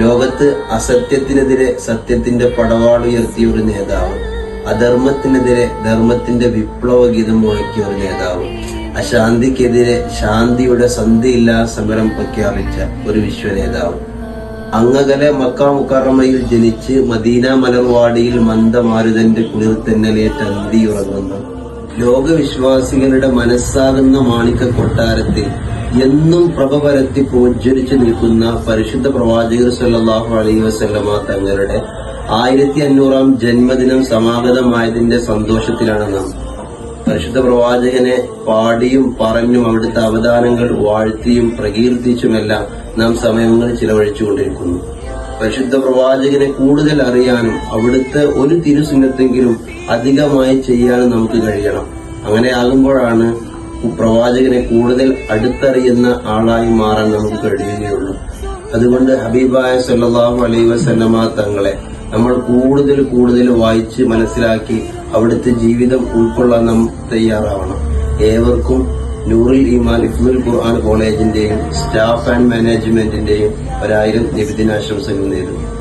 ലോകത്ത് അസത്യത്തിനെതിരെ സത്യത്തിന്റെ പടവാളുയർത്തിയ ഒരു നേതാവ് അധർമ്മത്തിനെതിരെ ധർമ്മത്തിന്റെ വിപ്ലവ ഗീതം മുഴക്കിയ ഒരു നേതാവ് അശാന്തിക്കെതിരെ ശാന്തിയുടെ സന്ധിയില്ലാ സമരം പ്രഖ്യാപിച്ച ഒരു വിശ്വ നേതാവ്. അങ്ങകലെ മക്ക മുക്കറമയിൽ ജനിച്ച് മദീന മലർവാടിയിൽ മന്ദമാരുതന്റെ അന്തി അന്തിയുറങ്ങുന്നു ലോകവിശ്വാസികളുടെ മനസ്സാകുന്ന മാണിക്ക കൊട്ടാരത്തിൽ എന്നും പ്രഭ പരത്തി പ്രോജ്വലിച്ചു നിൽക്കുന്ന പരിശുദ്ധ പ്രവാചകർ സല്ലാഹു അലൈഹി വസല്ലമ തങ്ങളുടെ ആയിരത്തി അഞ്ഞൂറാം ജന്മദിനം സമാഗതമായതിന്റെ സന്തോഷത്തിലാണ് നാം. പരിശുദ്ധ പ്രവാചകനെ പാടിയും പറഞ്ഞും അവിടുത്തെ അവദാനങ്ങൾ വാഴ്ത്തിയും പ്രകീർത്തിച്ചുമെല്ലാം നാം സമയങ്ങൾ ചിലവഴിച്ചുകൊണ്ടിരിക്കുന്നു. പരിശുദ്ധ പ്രവാചകനെ കൂടുതൽ അറിയാനും അവിടുത്തെ ഒരു തിരുസിന്നത്തെങ്കിലും അധികമായി ചെയ്യാനും നമുക്ക് കഴിയണം. അങ്ങനെ ആകുമ്പോഴാണ് പ്രവാചകനെ കൂടുതൽ അടുത്തറിയുന്ന ആളായി മാറാൻ നമുക്ക് കഴിയുകയുള്ളൂ. അതുകൊണ്ട് ഹബീബായ സല്ലാഹു അലൈ വസല്ലമ തങ്ങളെ നമ്മൾ കൂടുതൽ കൂടുതൽ വായിച്ച് മനസ്സിലാക്കി അവിടുത്തെ ജീവിതം ഉൾക്കൊള്ളാൻ നാം തയ്യാറാവണം. ഏവർക്കും നൂറിൽ ഇമാൻ ഇഫ്മുൽ ഖുർആൻ കോളേജിന്റെയും സ്റ്റാഫ് ആൻഡ് മാനേജ്മെന്റിന്റെയും ഒരായിരം നിബിദിനാശംസകൾ നേരുന്നു.